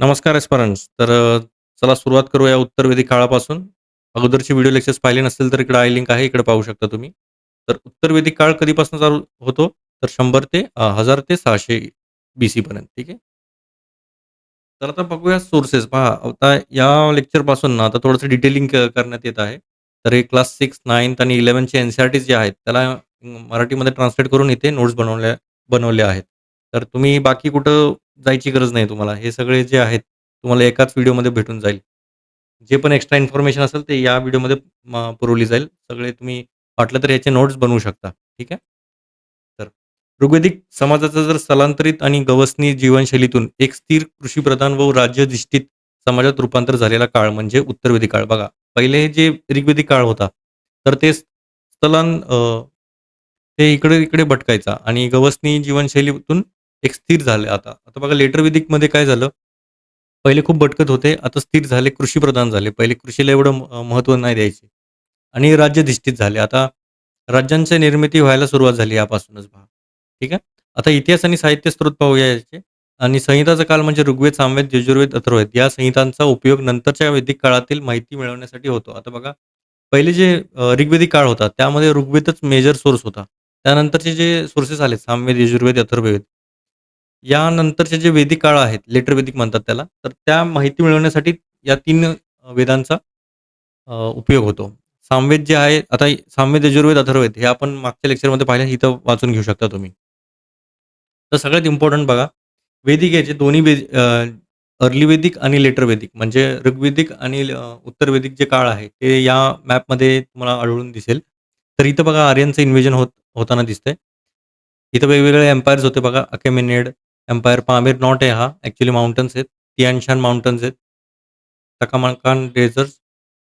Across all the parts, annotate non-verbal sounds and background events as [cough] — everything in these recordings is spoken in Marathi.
नमस्कार एस्परन्स तर चला सुरुवात करूया उत्तरवेदी काळापासून. अगोदरचे व्हिडिओ लेक्चर्स पाहिले नसतील तर इकडे आय लिंक आहे, इकडे पाहू शकता तुम्ही. तर उत्तरवेदी काळ कधीपासून चालू होतो? तर शंभर ते हजार ते सहाशे बी सी पर्यंत. ठीक आहे. तर आता बघूया सोर्सेस. पहा आता या लेक्चरपासून ना आता थोडंसं डिटेलिंग करण्यात येत आहे. तर हे क्लास 6, 9th आणि 11th एन-सी-आर-टीज जे आहेत त्याला मराठीमध्ये ट्रान्सलेट करून इथे नोट्स बनवल्या बनवल्या आहेत. तर तुम्ही बाकी कुठं जायची गरज नाही तुम्हाला. हे सगळे जे आहेत तुम्हाला एकाच व्हिडिओमध्ये भेटून जाईल. जे पण एक्स्ट्रा इन्फॉर्मेशन असेल ते या व्हिडिओमध्ये पुरवली जाईल. सगळे तुम्ही वाटलं तर याचे नोट्स बनवू शकता. ठीक आहे. तर ऋग्वेदिक समाजाचं जर स्थलांतरित आणि गवसनी जीवनशैलीतून एक स्थिर कृषीप्रधान व राज्यधिष्ठित समाजात रूपांतर झालेला काळ म्हणजे उत्तरवेदी काळ. बघा, पहिले जे ऋग्वेदिक काळ होता, तर ते स्थलां ते इकडे-इकडे भटकायचा आणि गवसनी जीवनशैलीतून एक स्थिर झाले आता. आता बघा लेटर विधिकमध्ये काय झालं? पहिले खूप भटकत होते, आता स्थिर झाले, कृषीप्रधान झाले. पहिले कृषीला एवढं महत्त्व नाही द्यायचे आणि राज्यधिष्ठित झाले. आता राज्यांची निर्मिती व्हायला सुरुवात झाली यापासूनच पहा. ठीक आहे. आता इतिहास आणि साहित्य स्रोत पाहूया याचे आणि संहिताचा काल म्हणजे ऋग्वेद, सामवेद, यजुर्वेद, अथर्वेद या संहितांचा उपयोग नंतरच्या वैदिक काळातील माहिती मिळवण्यासाठी होतो. आता बघा, पहिले जे ऋग्वेदिक काळ होता त्यामध्ये ऋग्वेदच मेजर सोर्स होता. त्यानंतरचे जे सोर्सेस आले सामवेद, यजुर्वेद, अथर्ववेद यानंतरचे जे वेदिक काळ आहेत, लेटर वेदिक म्हणतात त्याला, तर त्या माहिती मिळवण्यासाठी या तीन वेदांचा उपयोग होतो. सामवेद जे आहे, आता सामवेद, यजुर्वेद, अथर्वेद हे आपण मागच्या लेक्चरमध्ये पाहिलं, इथं वाचून घेऊ शकता तुम्ही. तर सगळ्यात इम्पॉर्टंट बघा, वेदिक याचे दोन्ही वेद अर्ली वेदिक आणि लेटर वेदिक म्हणजे ऋग्वेदिक आणि उत्तर वेदिक जे काळ आहे, ते या मॅपमध्ये तुम्हाला आढळून दिसेल. तर इथं बघा आर्यनचं इन्व्हेजन होत होताना दिसतंय. इथं वेगवेगळे एम्पायर्स होते बघा, अकेमिनेड एम्पायर, पामीर नॉट आहे हा, ॲक्च्युली माउंटन्स आहेत. तियानशान माउंटन्स आहेत. तकामाकान डेझर्ट्स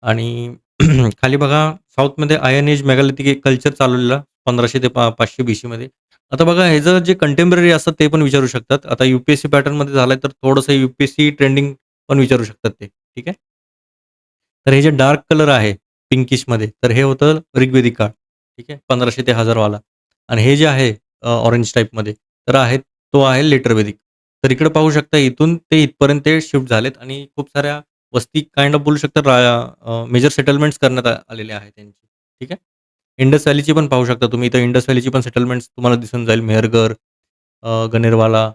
आणि [clears throat] खाली बघा साऊथमध्ये आयन एज मेगालिथिक एक कल्चर चालवलेला पंधराशे ते पा पाचशे बी सीमध्ये आता बघा ह्याचं जे कंटेम्पररी असतात ते पण विचारू शकतात. आता यू-पी-एस-सी पॅटर्नमध्ये झालंय तर थोडंसं यू-पी-एस-सी ट्रेंडिंग पण विचारू शकतात ते. ठीक आहे. तर हे जे डार्क कलर आहे पिंकिशमध्ये तर हे होतं ऋग्वेदिक काळ. ठीक आहे. पंधराशे ते हजारवाला आणि हे जे आहे ऑरेंज टाइपमध्ये तर आहेत तो आहे लेटर वेदिक. तर इकडे पाहू शकता इथून ते इथपर्यंत ते शिफ्ट झालेत आणि खूप साऱ्या वस्ती काइंड ऑफ बोलू शकता मेजर सेटलमेंट्स करण्यात आलेले आहेत त्यांची. ठीक आहे. इंडस व्हॅलीची पण पाहू शकता तुम्ही. इथं इंडस व्हॅलीची पण सेटलमेंट्स तुम्हाला दिसून जाईल. मेहरगर गनेरवाला,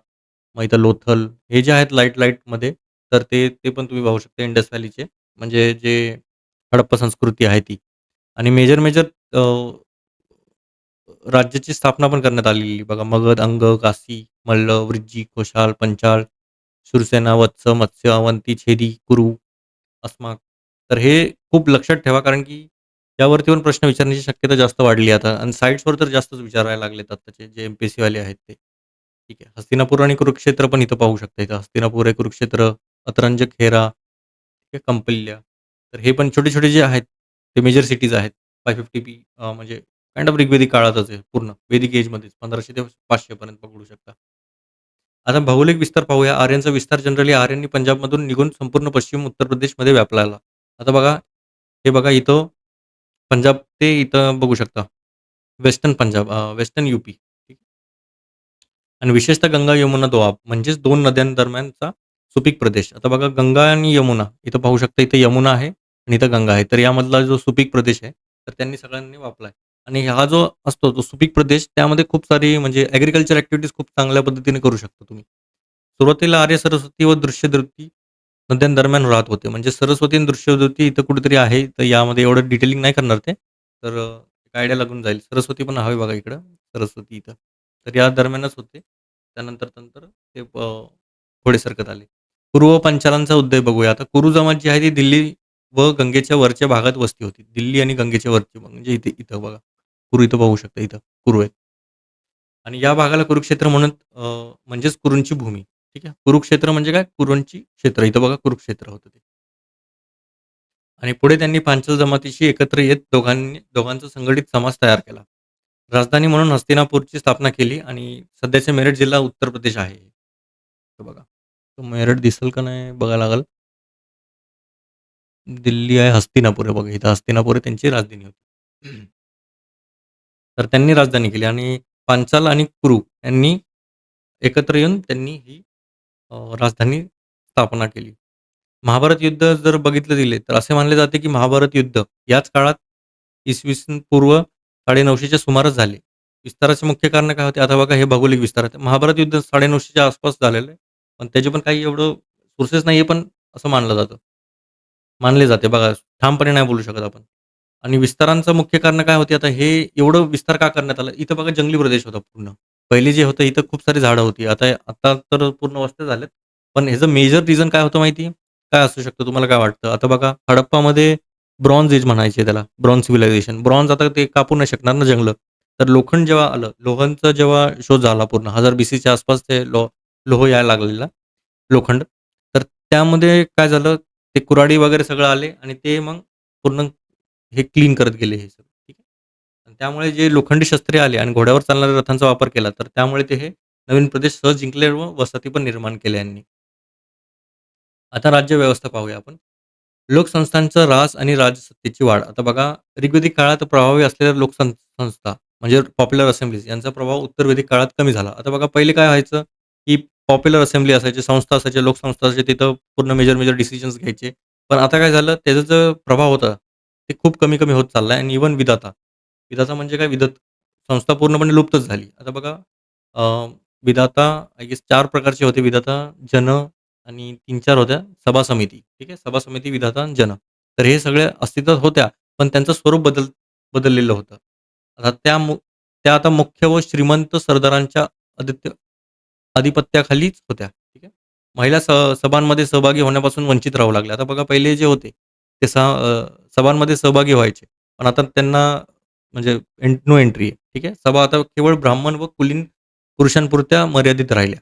मग इथं लोथल हे जे आहेत लाइट लाईटमध्ये तर ते ते पण तुम्ही पाहू शकता इंडस व्हॅलीचे. म्हणजे जे हडप्पा संस्कृती आहे ती आणि मेजर मेजर राज्याची स्थापना पण करण्यात आलेली बघा. मगध, अंग, काशी, मल्ल, वृज्जी, कोशाल, पंचाल, शूरसेना, वत्स, मत्स्य, अवंती, छेदी, कुरु, अस्माक. तर हे खूप लक्षात ठेवा कारण की यावरती पण प्रश्न विचारण्याची शक्यता जास्त वाढली आता आणि साईट्सवर तर जास्तच विचारायला लागलेत आत्ताचे जे एम-पी-एस-सीवाले आहेत ते. ठीक आहे. हस्तिनापूर आणि कुरुक्षेत्र पण इथं पाहू शकता. इथं हस्तिनापूर आहे, कुरुक्षेत्र, अतरंज, खेरा, ठीक आहे, कंपल्या तर हे पण छोटे-छोटे जे आहेत ते मेजर सिटीज आहेत. फाय फिफ्टी पी म्हणजे काइंड ऑफ ऋग्वेदिक काळातच आहे पूर्ण. वेदिक एजमध्येच पंधराशे ते 500 पर्यंत पकडू शकता. आता भौगोलिक विस्तार पाहूया. आर्यांचा विस्तार जनरली आर्यांनी पंजाबमधून निघून संपूर्ण पश्चिम उत्तर प्रदेशमध्ये व्यापलेला. आता बघा, हे बघा इथं पंजाब ते इथं बघू शकता. Western Punjab western UP. ठीक. आणि विशेषतः गंगा, यमुना, दोआब म्हणजेच दोन नद्यांदरम्यानचा सुपीक प्रदेश. आता बघा गंगा आणि यमुना इथं पाहू शकता इथं यमुना आहे आणि इथं गंगा आहे. तर यामधला जो सुपीक प्रदेश आहे, तर त्यांनी सगळ्यांनी वापलाय आणि हा जो असतो तो सुपीक प्रदेश त्यामध्ये खूप सारी म्हणजे ॲग्रिकल्चर ॲक्टिव्हिटीज खूप चांगल्या पद्धतीने करू शकता तुम्ही. सुरुवातीला आर्य, सरस्वती व दृश्यद्रुती नद्यांदरम्यान राहत होते. म्हणजे सरस्वती आणि दृश्यद्रुती इथं कुठेतरी आहे. तर यामध्ये एवढं डिटेलिंग नाही करणार ते. तर एक आयडिया लागून जाईल. सरस्वती पण हवे बघा इकडं, सरस्वती इथं. तर या दरम्यानच होते. त्यानंतर नंतर ते पुढे सरकत आले. पूर्व पंचालांचा उदय बघूया आता. कुरु जमात जी आहे ती दिल्ली व गंगेच्या वरच्या भागात वस्ती होती. दिल्ली आणि गंगेच्या वरची म्हणजे इथे इथं बघा. कुरू इथं पाहू शकता इथं कुरू आहेत. आणि या भागाला कुरुक्षेत्र म्हणून म्हणजेच कुरूंची भूमी. ठीक आहे. कुरुक्षेत्र म्हणजे काय? कुरूंची क्षेत्र. इथं बघा कुरुक्षेत्र होतं ते. आणि पुढे त्यांनी पांचल जमातीशी एकत्र येत दोघांनी दोघांचा संघटित समाज तयार केला. राजधानी म्हणून हस्तिनापूरची स्थापना केली आणि सध्याचे मेरठ जिल्हा उत्तर प्रदेश आहे. बघा. तो मेरठ दिसेल का नाही बघायला लागेल. दिल्ली आहे, हस्तिनापूर आहे बघा. इथं हस्तिनापूर आहे त्यांची राजधानी होती. तर त्यांनी राजधानी केली आणि पांचाल आणि कुरु यांनी एकत्र येऊन त्यांनी ही राजधानी स्थापना केली. महाभारत युद्ध जर बघितलं गेले, तर असे मानले जाते, की महाभारत युद्ध याच काळात इसवी सन पूर्व 950च्या सुमारास झाले. विस्ताराचे मुख्य कारण काय होते? आता बघा हे भौगोलिक विस्तार आहे. महाभारत युद्ध 950च्या आसपास झालेलं आहे. पण त्याचे पण काही एवढं सोर्सेस नाहीये, पण असं मानलं जातं. मानले जाते बघा, ठामपणे नाही बोलू शकत आपण. आणि विस्तारांचं मुख्य कारण काय होते? आता हे एवढं विस्तार का करण्यात आला? इथं बघा जंगली प्रदेश होता पूर्ण. पहिले जे होतं इथं खूप सारी झाडं होती. आता आता तर पूर्ण वस्त्या झाल्यात. पण ह्याचं मेजर रिझन काय होतं माहिती काय असू शकतं? तुम्हाला काय वाटतं? आता बघा हडप्पामध्ये ब्रॉन्झ एज म्हणायचे त्याला. Bronze civilisation. ब्रॉन्झ आता ते कापू नाही शकणार ना जंगलं. तर लोखंड जेव्हा आलं, लोहांचा जेव्हा शोध झाला पूर्ण हजार बी सीच्या आसपास ते लो लोह यायला लागलेला, लोखंड. तर त्यामध्ये काय झालं, ते कुऱ्हाडी वगैरे सगळं आले आणि ते मग पूर्ण हे क्लीन करत गेले हे सगळं. ठीक आहे. त्यामुळे जे लोखंडी शस्त्रे आले आणि घोड्यावर चालणाऱ्या रथांचा वापर केला, तर त्यामुळे ते हे नवीन प्रदेश सहज जिंकले व वसाहती पण निर्माण केल्या यांनी. आता राज्य व्यवस्था पाहूया आपण. लोकसंस्थांचा रास आणि राजसत्तेची वाढ. आता बघा ऋग्वेदिक काळात प्रभावी असलेल्या लोकसंस्था म्हणजे पॉप्युलर असेंब्लीज यांचा प्रभाव उत्तरवेदिक काळात कमी झाला. आता बघा पहिले काय व्हायचं, की पॉप्युलर असेंब्ली असायची, संस्था असायच्या, लोकसंस्था असायचे तिथं पूर्ण मेजर-मेजर डिसिजन्स घ्यायचे. पण आता काय झालं, त्याचा जो प्रभाव होता, ते खूप कमी-कमी होत चाललाय आणि इव्हन विधाता. विधाता म्हणजे काय? विदत संस्था पूर्णपणे लुप्तच झाली. आता बघा अ, विधाता आय गेस 4 प्रकारचे होते विधाता, जन आणि 3-4 होत्या सभा समिती. ठीक आहे. सभा समिती, विधाता आणि जन. तर हे सगळ्या अस्तित्वात होत्या, पण त्यांचं स्वरूप बदल बदललेलं होतं. आता त्या मु त्या आता मुख्य व श्रीमंत सरदारांच्या आदित्य आधिपत्याखालीच होत्या. ठीक आहे. महिला स सभांमध्ये सहभागी होण्यापासून वंचित राहू लागल्या. आता बघा पहिले जे होते, ते सा सभांमध्ये सहभागी व्हायचे. पण आता त्यांना म्हणजे एन नो एंट्री आहे. ठीक आहे. सभा आता केवळ ब्राह्मण व कुलीन पुरुषांपुरत्या मर्यादित राहिल्या.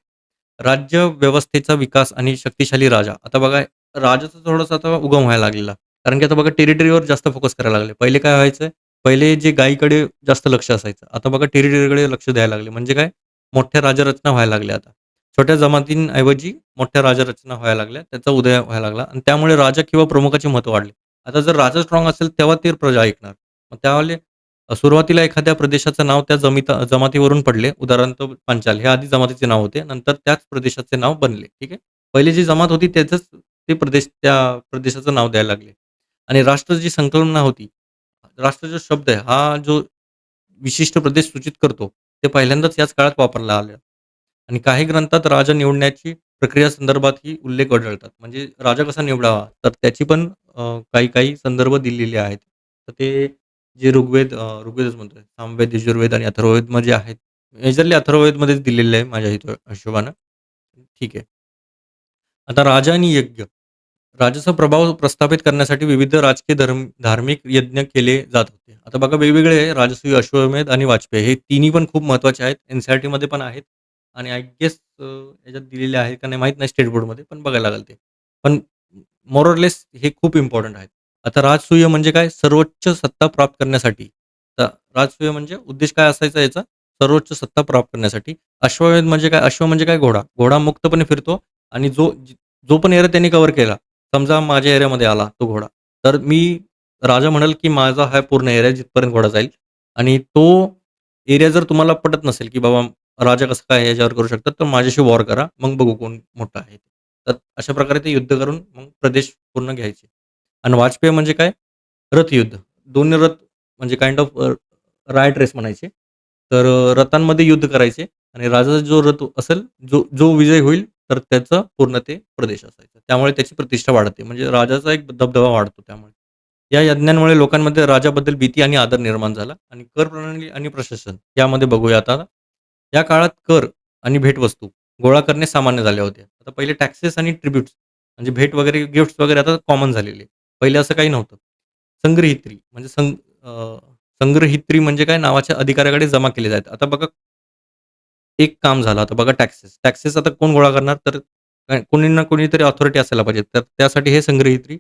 राज्य व्यवस्थेचा विकास आणि शक्तिशाली राजा. आता बघा राजाचा थोडासा आता उगम व्हायला लागलेला. कारण की आता बघा टेरिटरीवर जास्त फोकस करायला लागले. पहिले काय व्हायचं? पहिले जे गायीकडे जास्त लक्ष असायचं. आता बघा टेरिटरीकडे लक्ष द्यायला लागले. म्हणजे काय? मोठ्या राजरचना व्हायला लागल्या आता. छोट्या जमातींऐवजी मोठ्या राजा रचना व्हायला लागल्या. त्याचा उदय व्हायला लागला आणि त्यामुळे राजा किंवा प्रमुखाचे महत्त्व वाढले. आता जर राजा स्ट्रॉंग असेल, तेव्हा ती प्रजा ऐकणार. मग त्यावेळे सुरुवातीला एखाद्या प्रदेशाचं नाव त्या जमीता जमातीवरून पडले. उदाहरणार्थ पांचाल हे आधी जमातीचे नाव होते. नंतर त्याच प्रदेशाचे नाव बनले. ठीक आहे. पहिली जी जमात होती त्याचंच ते प्रदेश त्या प्रदेशाचं नाव द्यायला लागले. आणि राष्ट्र जी संकल्पना होती, राष्ट्र जो शब्द आहे, हा जो विशिष्ट प्रदेश सूचित करतो, ते पहिल्यांदाच याच काळात वापरला आलं. आणि काही ग्रंथात राजा निवडण्याची प्रक्रिया संदर्भातही उल्लेख आढळतात. म्हणजे राजा कसा निवडावा, तर त्याची पण काही-काही संदर्भ दिलेले आहेत. तर ते जे ऋग्वेद अ, ऋग्वेदच म्हणतोय, सामवेद, यजुर्वेद आणि अथर्ववेदमध्ये आहेत. मेजरली अथर्ववेदमध्येच दिलेले आहे माझ्या हितो हिशोबानं. ठीक आहे. आता राजा आणि यज्ञ. राजाचा प्रभाव प्रस्थापित करण्यासाठी विविध राजकीय धर्म धार्मिक यज्ञ केले जात होते. आता बघा वेगवेगळे राजसूय, अश्वमेध आणि वाजपेयी हे तिन्ही पण खूप महत्त्वाचे आहेत. एनसीआरटी मध्ये पण आहेत आणि आय गेस याच्यात दिलेले आहेत का नाही माहीत नाही स्टेट बोर्डमध्ये, पण बघायला लागेल ते. पण मोरलेस हे खूप इम्पॉर्टंट आहेत. आता राजसूय म्हणजे काय? सर्वोच्च सत्ता प्राप्त करण्यासाठी. तर राजसूय म्हणजे उद्देश काय असायचा याचा? सर्वोच्च सत्ता प्राप्त करण्यासाठी. अश्वमेध म्हणजे काय? अश्व म्हणजे काय? घोडा. घोडा मुक्तपणे फिरतो आणि जो जो पण एरिया त्यांनी कव्हर केला, समजा माझ्या एरियामध्ये आला तो घोडा, तर मी राजा म्हणाल की माझा हा पूर्ण एरिया जिथपर्यंत घोडा जाईल आणि तो एरिया जर तुम्हाला पटत नसेल, की बाबा राजा कसं काय याच्यावर करू शकतात, तर माझ्याशी वॉर करा. मग बघू कोण मोठा आहे. तर अशा प्रकारे ते युद्ध करून मग प्रदेश पूर्ण घ्यायचे. आणि वाजपेयी म्हणजे काय? रथयुद्ध. दोन्ही रथ म्हणजे काइंड ऑफ रायट रेस म्हणायचे. तर रथांमध्ये युद्ध करायचे आणि राजाचा जो रथ असेल, जो जो विजय होईल, तर त्याचा पूर्ण ते प्रदेश असायचा. त्यामुळे त्याची प्रतिष्ठा वाढते. म्हणजे राजाचा एक दबदबा वाढतो त्यामुळे. या यज्ञांमुळे लोकांमध्ये राजाबद्दल भीती आणि आदर निर्माण झाला आणि कर प्रणाली आणि प्रशासन यामध्ये बघूया आता. या काळात कर आणि भेटवस्तू गोळा करणे सामान्य झाले होते. आता पहिले टॅक्सेस आणि ट्रिब्युट्स म्हणजे भेट वगैरे, गिफ्ट्स वगैरे आता कॉमन झालेले. पहिले असं काही नव्हतं. संग्रहित्री म्हणजे संग संग्रहित्री म्हणजे काय? नावाच्या अधिकाऱ्याकडे जमा केले जातात. आता बघा एक काम झालं आता बघा टॅक्सेस. टॅक्सेस आता कोण गोळा करणार? तर कोणी ना कोणीतरी ऑथॉरिटी असायला पाहिजे. तर त्यासाठी हे संग्रहित्री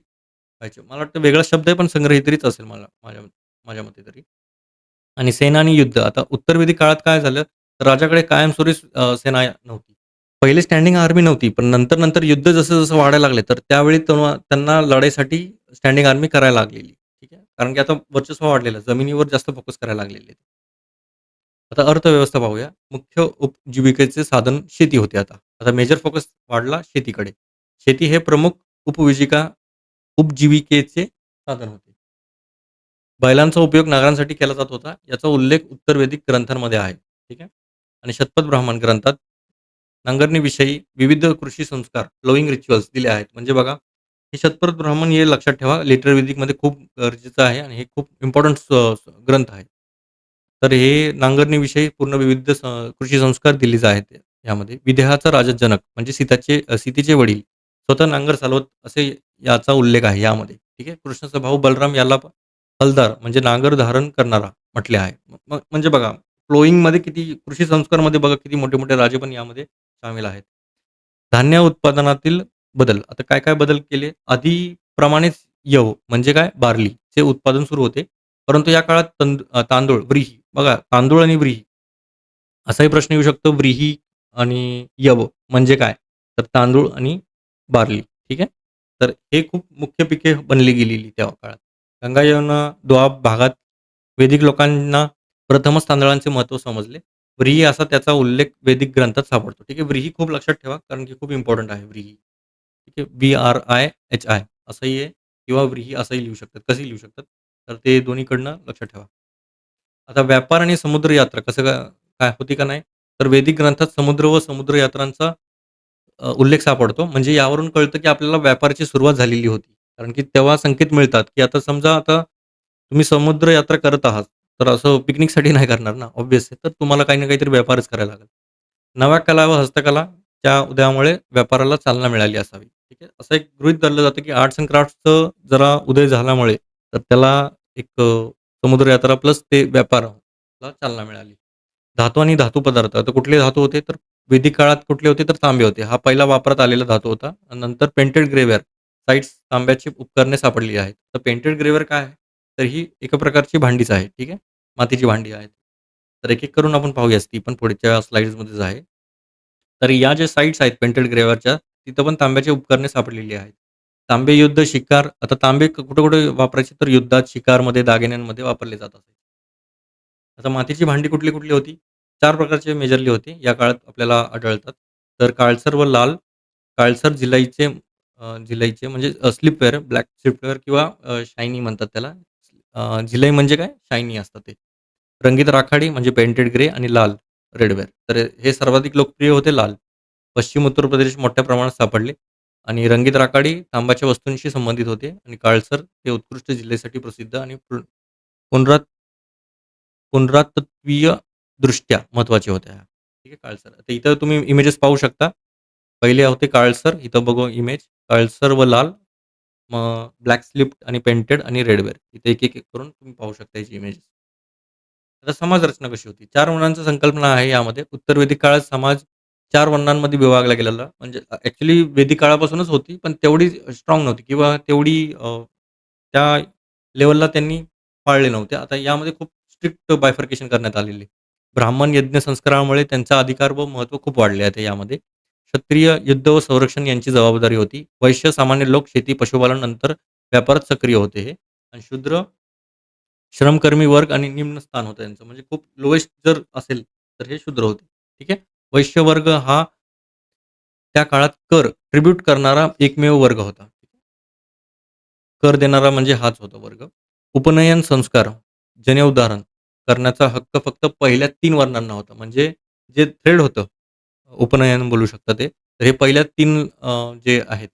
पाहिजे मला वाटतं वेगळा शब्द आहे, पण संग्रहित्रीच असेल मला माझ्या माझ्या मते तरी. आणि सेना आणि युद्ध. आता उत्तरवेदी काळात काय झालं, तर राजाकडे कायमस्वरूपी सेना नव्हती. पहिले स्टँडिंग आर्मी नव्हती, पण नंतर-नंतर युद्ध जसं-जसं वाढायला लागले, तर त्यावेळी त्यांना लढाईसाठी स्टँडिंग आर्मी करायला लागलेली. ठीक आहे. कारण की आता वर्चस्व वाढलेलं, जमिनीवर जास्त फोकस करायला लागलेले. आता अर्थव्यवस्था पाहूया. मुख्य उपजीविकेचे साधन शेती होते आता. आता मेजर फोकस वाढला शेतीकडे. शेती हे प्रमुख उपविजिका उपजीविकेचे साधन होते. बैलांचा उपयोग नागरांसाठी केला जात होता. याचा उल्लेख उत्तर वेदिक ग्रंथांमध्ये आहे. ठीक आहे. आणि शतपथ ब्राह्मण ग्रंथात नांगरणीविषयी विविध कृषी संस्कार, प्लोइंग रिच्युअल्स दिले आहेत. म्हणजे बघा, हे शतपथ ब्राह्मण हे लक्षात ठेवा. लिटर वेदिकमध्ये खूप गरजेचं आहे आणि हे खूप इम्पॉर्टंट ग्रंथ आहे. तर हे नांगरणीविषयी पूर्ण विविध कृषी संस्कार दिले आहेत यामध्ये. विदेहाचा राजा जनक म्हणजे सीताचे सीतेचे वडील स्वतः नांगर चालवत असे याचा उल्लेख आहे यामध्ये. ठीक आहे. कृष्णाचा भाऊ बलराम याला हलदार म्हणजे नांगर धारण करणारा म्हटले आहे. म्हणजे बघा फ्लोईंगमध्ये किती कृषी संस्कारमध्ये बघा किती मोठे-मोठे राजे पण यामध्ये सामील आहेत. धान्य उत्पादनातील बदल. आता काय-काय बदल केले? आधीप्रमाणेच यव म्हणजे काय? बार्लीचे उत्पादन सुरू होते. परंतु या काळात तंद तांदूळ, व्रीही बघा तांदूळ आणि व्रीही असाही प्रश्न येऊ शकतो. व्रीही आणि यव म्हणजे काय? तर तांदूळ आणि बार्ली. ठीक आहे. तर हे खूप मुख्य पिके बनली गेलेली त्या काळात. गंगा यमुना दोआब भागात वैदिक लोकांना प्रथमच तांदळांचे महत्त्व समजले. व्रीही असा त्याचा उल्लेख वैदिक ग्रंथात सापडतो. ठीक आहे. व्रीही खूप लक्षात ठेवा कारण की खूप इम्पॉर्टंट आहे व्रीही. ठीक आहे. बी-आर-आय-एच-आय असंही आहे किंवा व्रीही असंही लिहू शकतात. कसेही लिहू शकतात. तर ते दोन्हीकडनं लक्षात ठेवा. आता व्यापार आणि समुद्र यात्रा कसं काय होती का नाही? तर वैदिक ग्रंथात समुद्र व समुद्र यात्रांचा उल्लेख सापडतो. म्हणजे यावरून कळतं की आपल्याला व्यापाराची सुरुवात झालेली होती. कारण की तेव्हा संकेत मिळतात की आता समजा आता तुम्ही समुद्र यात्रा करत आहात. तर असं पिकनिकसाठी नाही करणार ना ऑब्व्हियस तर तुम्हाला काही ना काहीतरी व्यापारच करायला लागेल. नव्या कला व हस्तकलाच्या उदयामुळे व्यापाराला चालना मिळाली असावी. ठीक आहे. असं एक गृहीत धरलं जातं की आर्ट्स अँड क्राफ्ट्सचं जरा उदय झाल्यामुळे तर त्याला एक समुद्रयात्रा समुद्र यात्रा प्लस ते व्यापाराला चालना मिळाली. धातू आणि धातू पदार्थ. आता कुठले धातू होते? तर वेदिक काळात कुठले होते? तर तांबे होते. हा पहिला वापरात आलेला धातू होता. नंतर पेंटेड ग्रेवेअर साईट्स तांब्याची उपकरणे सापडली आहेत. तर पेंटेड ग्रेवर काय आहे? तर ही एका प्रकारची भांडीच आहे. ठीक आहे. मातीची भांडी आहेत. तर एक-एक करून आपण पाहूयाच ती पण पुढच्या स्लाइड्समध्येच आहे. तर या ज्या साइट्स आहेत पेंटेड ग्रेवेअरच्या तिथं पण तांब्याची उपकरणे सापडलेली आहेत. तांबे युद्ध, शिकार आता तांबे कुठे-कुठे वापरायचे? तर युद्धात, शिकारमध्ये, दागिन्यांमध्ये वापरले जातात. आता मातीची भांडी कुठली-कुठली होती? 4 प्रकारचे मेजरली होती. या काळात आपल्याला आढळतात. तर काळसर व लाल. काळसर झिलाईचे अ, झिलाईचे म्हणजे अ, स्लिपवेअर, ब्लॅक स्लिपवेअर किंवा अ, शायनी म्हणतात त्याला. अ, म्हणजे काय? शायनी असतं ते. रंगीत राखाडी म्हणजे पेंटेड ग्रे आणि लाल रेडवेअर. तर हे सर्वाधिक लोकप्रिय होते लाल. पश्चिम उत्तर प्रदेश मोठ्या प्रमाणात सापडले आणि रंगीत राखाडी तांबाच्या वस्तूंशी संबंधित होते आणि काळसर हे उत्कृष्ट जिल्ह्यासाठी प्रसिद्ध आणि पुन पुनरात पुनरातत्वीय दृष्ट्या महत्त्वाचे होत्या. ठीक आहे. काळसर. तर इथं तुम्ही इमेजेस पाहू शकता. पहिले होते काळसर. इथं बघू इमेज. काळसर व लाल. मग ब्लॅक स्लिप्ड आणि पेंटेड आणि रेडवेअर. इथे एक-एक करून तुम्ही पाहू शकता याची इमेजेस. आता समाज रचना कशी होती? चार वर्णांची संकल्पना आहे यामध्ये. उत्तर वेदिक काळात समाज चार वर्णांमध्ये विभागला गेलेला. म्हणजे ॲक्चुअली वेदिक काळापासूनच होती, पण तेवढी स्ट्रॉंग नव्हती किंवा तेवढी त्या लेवलला त्यांनी पाळले नव्हते. आता यामध्ये खूप स्ट्रिक्ट बायफर्केशन करण्यात आलेली आहे. ब्राह्मण यज्ञ संस्कारामुळे त्यांचा अधिकार व महत्त्व खूप वाढले आहे यामध्ये. क्षत्रिय युद्ध व संरक्षण यांची जबाबदारी होती. वैश्य सामान्य लोक शेती, पशुपालन नंतर व्यापारात सक्रिय होते हे. आणि शूद्र श्रमकर्मी वर्ग आणि निम्न स्थान होतं यांचं. म्हणजे खूप लोएस्ट जर असेल, तर हे शूद्र होते. ठीक आहे. वैश्य वर्ग हा त्या काळात कर, ट्रिब्यूट करणारा एकमेव वर्ग होता. कर देणारा म्हणजे हाच होता वर्ग. उपनयन संस्कार, जने उदाहरण करण्याचा हक्क फक्त पहिल्या तीन वर्णांना होता. म्हणजे जे थ्रेड होतं, उपनयन बोलू शकता ते. तर हे पहिल्या तीन जे आहेत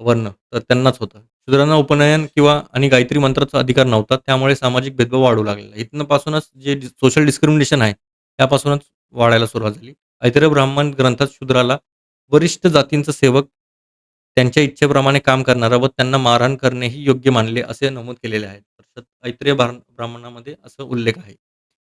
वर्ण, तर त्यांनाच होतं. शूद्रांना उपनयन किंवा आणि गायत्री मंत्राचा अधिकार नव्हता. त्यामुळे सामाजिक भेदभाव वाढू लागलेला. इथनं पासूनच जे सोशल डिस्क्रिमिनेशन आहे, त्यापासूनच वाढायला सुरुवात झाली. ऐतिह्य ब्राह्मण ग्रंथात शूद्राला वरिष्ठ जातींचा सेवक, त्यांच्या इच्छेप्रमाणे काम करणारा व त्यांना मारहाण करणे ही योग्य मानले असे नमूद केलेले आहे. ऐत्रेय ब्राह्मणामध्ये असं उल्लेख आहे.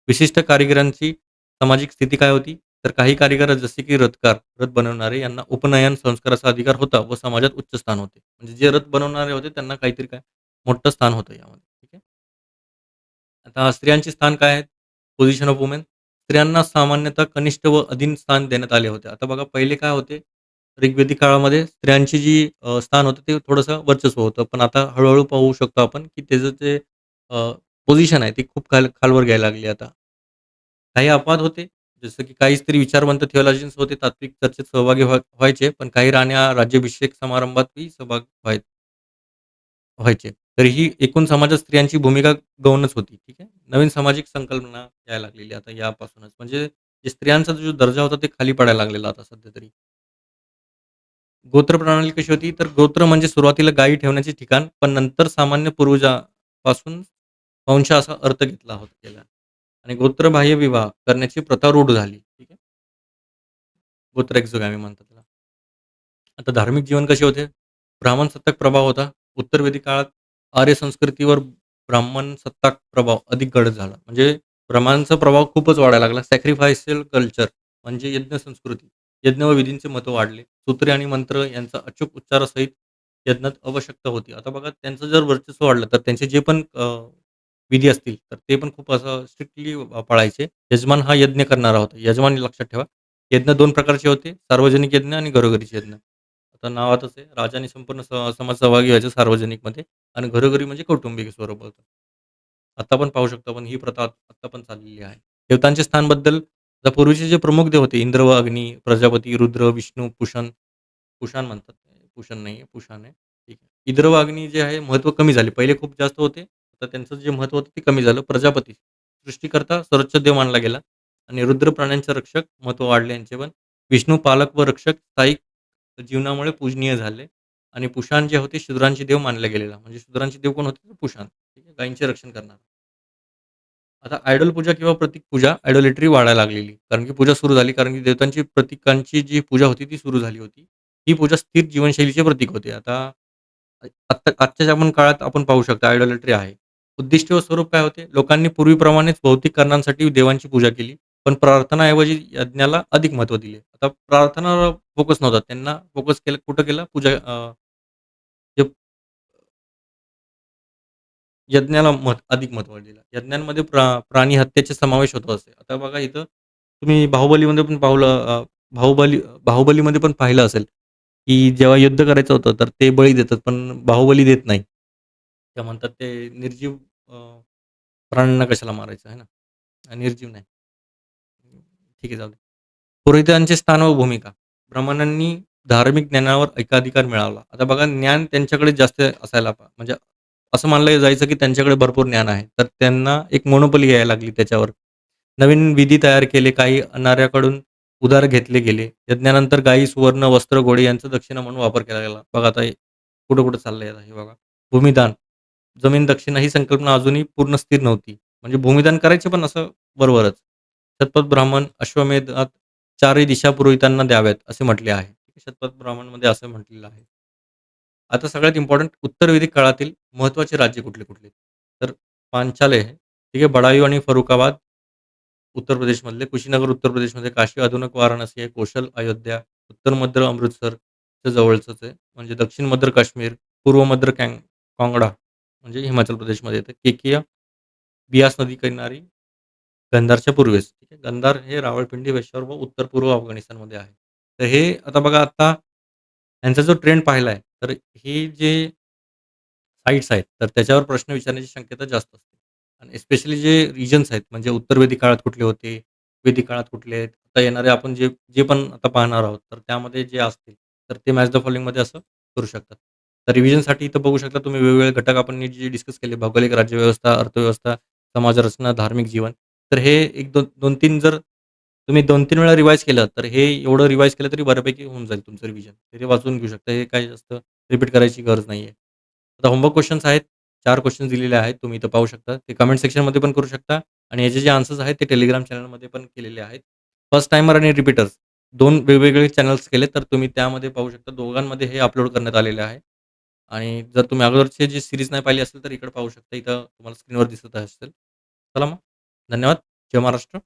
विशिष्ट कारागिरांची सामाजिक स्थिती काय होती? तर काही कारागीर जसे की रथकार, रथ बनवणारे यांना उपनयन संस्काराचा अधिकार होता व समाजात उच्च स्थान होते. म्हणजे जे रथ बनवणारे होते त्यांना काहीतरी काय मोठं स्थान होतं यामध्ये. ठीक आहे. आता स्त्रियांचे स्थान काय आहे? Position of women. स्त्रियांना सामान्यतः कनिष्ठ व अधीन स्थान देण्यात आले होते. आता बघा पहिले काय होते? ऋग्वेदिक काळामध्ये स्त्रियांची जी स्थान होतं ते थोडंसं वर्चस्व होतं. पण आता हळूहळू पाहू शकतो आपण की त्याचं जे पोझिशन आहे ती खूप खाल खालवर घ्यायला लागली आता. काही अपवाद होते, जसं की काहीच तरी विचारवंत थिओलॉजियन्स होते तात्विक चर्चेत सहभागी व्हा व्हायचे, पण काही राण्या राज्याभिषेक समारंभातही सहभाग व्हाय व्हायचे. तर ही एकूण समाजात स्त्रियांची भूमिका गौणच होती. ठीक आहे. नवीन सामाजिक संकल्पना यायला लागलेली आता यापासूनच. म्हणजे जे स्त्रियांचा जो दर्जा होता ते खाली पडायला लागलेला आता सध्या तरी. गोत्र प्रणाली कशी होती? तर गोत्र म्हणजे सुरुवातीला गायी ठेवण्याचे ठिकाण, पण नंतर सामान्य पूर्वजापासून वंश असा अर्थ घेतला होता गेला आणि गोत्रबाह्य विवाह करण्याची प्रथा रूढ झाली. ठीक आहे. गोत्र एक्झोगॅमी म्हणतात त्याला. आता धार्मिक जीवन कसे होते? ब्राह्मण सत्ताक प्रभाव होता. उत्तर वेदी काळात आर्य संस्कृतीवर ब्राह्मण सत्ताक प्रभाव अधिक गडद झाला. म्हणजे ब्राह्मणांचा प्रभाव खूपच वाढायला लागला. सॅक्रिफायसियल कल्चर म्हणजे यज्ञ संस्कृती. यज्ञ व विधींचे महत्त्व वाढले. सूत्रे आणि मंत्र यांचा अचूक उच्चारासहित यज्ञात आवश्यकता होती. आता बघा त्यांचं जर वर्चस्व वाढलं तर त्यांचे जे पण विधी असतील तर ते पण खूप असं स्ट्रिक्टली पाळायचे. यजमान हा यज्ञ करणारा होता. यजमान लक्षात ठेवा. यज्ञ दोन प्रकारचे होते. सार्वजनिक यज्ञ आणि घरोघरीचे यज्ञ. आता नावातच आहे राजाने संपूर्ण समाज सहभागी व्हायचा सार्वजनिकमध्ये आणि घरोघरी म्हणजे कौटुंबिक स्वरूप होतं. आता पण पाहू शकतो आपण ही प्रथा आता पण चाललेली आहे. देवतांच्या स्थानबद्दल पूर्वीचे जे प्रमुख देव होते इंद्र व अग्नी, प्रजापती, रुद्र, विष्णू, पुषण पुषाण म्हणतात. पुषण नाही पुषाण आहे. ठीक आहे. इंद्र व अग्नी जे आहे महत्त्व कमी झाले. पहिले खूप जास्त होते. तर त्यांचं जे महत्त्व होतं ते कमी झालं. प्रजापती सृष्टीकर्ता सर्वोच्च देव मानला गेला आणि रुद्र प्राण्यांचे रक्षक महत्त्व वाढले यांचे पण. विष्णू पालक व रक्षक स्थायिक जीवनामुळे पूजनीय झाले आणि पुषाण जे होते शूद्रांचे देव मानले गेलेला. म्हणजे शूद्रांचे देव कोण होते? पुषाण. ठीक आहे. गायींचे रक्षण करणार. आता आयडल पूजा किंवा प्रतीक पूजा आयडोलेटरी वाढायला लागलेली. कारण की पूजा सुरू झाली. कारण की देवतांची प्रतीकांची जी पूजा होती ती सुरू झाली होती. ही पूजा स्थिर जीवनशैलीचे प्रतीक होते. आता आत्ता आजच्या आपण काळात आपण पाहू शकतो आयडोलेटरी आहे. उद्दिष्ट व स्वरूप काय होते? लोकांनी पूर्वीप्रमाणेच भौतिक कारणांसाठी देवांची पूजा केली. पण प्रार्थनाऐवजी यज्ञाला अधिक महत्त्व दिले. आता प्रार्थनावर फोकस नव्हता. त्यांना फोकस केलं कुठं केलं? पूजा जे यज्ञाला मत अधिक महत्त्व दिलं. यज्ञांमध्ये प्रा प्राणी हत्येचा समावेश होतो असे. आता बघा इथं तुम्ही बाहुबलीमध्ये पण पाहुलं बाहुबली बाहुबलीमध्ये पण पाहिलं असेल, की जेव्हा युद्ध करायचं होतं तर ते बळी देतात, पण बाहुबली देत नाही. त्या म्हणतात ते निर्जीव अ, प्राण्यांना कशाला मारायचं आहे ना? निर्जीव नाही. ठीक आहे जाऊ दे. पुरोहितांचे स्थान व भूमिका. ब्राह्मणांनी धार्मिक ज्ञानावर एकाधिकार मिळवला. आता बघा ज्ञान त्यांच्याकडे जास्त असायला पा म्हणजे असं मानलं जायचं की त्यांच्याकडे भरपूर ज्ञान आहे. तर त्यांना एक मोनोपोली यायला लागली त्याच्यावर. नवीन विधी तयार केले. काही अनार्याकडून उधार घेतले गेले. यज्ञानंतर गायी, सुवर्ण, वस्त्र, घोडे यांचा दक्षिणा म्हणून वापर केला गेला. बघा आता हे कुठं-कुठं चाललंय हे बघा. भूमिदान, जमीन दक्षिणा ही संकल्पना अजूनही पूर्ण स्थिर नव्हती. म्हणजे भूमिदान करायचे पण असं बरोबरच शतपथ ब्राह्मण, अश्वमेधात चारही दिशा पुरोहितांना द्याव्यात असे म्हटले आहे. शतपथ ब्राह्मणमध्ये असं म्हटलेलं आहे. आता सगळ्यात इम्पॉर्टंट उत्तर वैदिक काळातील महत्त्वाचे राज्य कुठले-कुठले? तर पांचाले आहे. ठीक आहे. बडायू आणि फरुखाबाद उत्तर प्रदेशमधले, कुशीनगर उत्तर प्रदेशमध्ये, काशी आधुनिक वाराणसी आहे, कोशल अयोध्या, उत्तर मध्य अमृतसरच्या जवळचंच आहे. म्हणजे दक्षिण मध्य काश्मीर, पूर्व मध्य कॅंग कांगडा म्हणजे हिमाचल प्रदेशमध्ये येतं. केकिया, बियास नदी किनारी, गंधारच्या पूर्वेस. ठीक आहे. गंधार हे रावळपिंडी, वेश्वर व उत्तर-पूर्व अफगाणिस्तानमध्ये आहे. तर हे आता बघा आता यांचा जो ट्रेंड पाहिला आहे तर हे जे साईट्स आहेत, तर त्याच्यावर प्रश्न विचारण्याची शक्यता जास्त असते. आणि स्पेशली जे रिजन्स आहेत, म्हणजे उत्तर वेदी काळात कुठले होते, वेदी काळात कुठले आहेत, आता येणारे आपण जे जे पण आता पाहणार आहोत, तर त्यामध्ये जे असतील, तर ते मॅच द फॉलोइंगमध्ये असं करू शकतात. तर रिव्हिजनसाठी इथं बघू शकता तुम्ही वेगवेगळे घटक आपण जे डिस्कस केले, भौगोलिक राज्यव्यवस्था, अर्थव्यवस्था, समाजरचना, धार्मिक जीवन. तर हे एक 2 2-3 जर तुम्ही 2-3 वेळा रिवाईज केलं, तर हे एवढं रिवाईज केलं तरी बऱ्यापैकी होऊन जाईल तुमचं रिव्हिजन. ते वाचून घेऊ शकता. हे काही जास्त रिपीट करायची गरज नाहीये. आता होमवर्क क्वेश्चन्स आहेत. चार क्वेश्चन दिलेले आहेत. तुम्ही इथं पाहू शकता. ते कमेंट सेक्शनमध्ये पण करू शकता आणि याचे जे आन्सर्स आहेत ते टेलिग्राम चॅनलमध्ये पण केलेले आहेत. फर्स्ट टाइमर आणि रिपीटर्स दोन वेगवेगळे चॅनल्स केले, तर तुम्ही त्यामध्ये पाहू शकता. दोघांमध्ये हे अपलोड करण्यात आलेले आहे आणि जर तुम्ही अगोदरची जी सिरीज नाही पाहिली असेल, तर इकडे पाहू शकता. इथं तुम्हाला स्क्रीनवर दिसत असेल. चला मग धन्यवाद. जय महाराष्ट्र.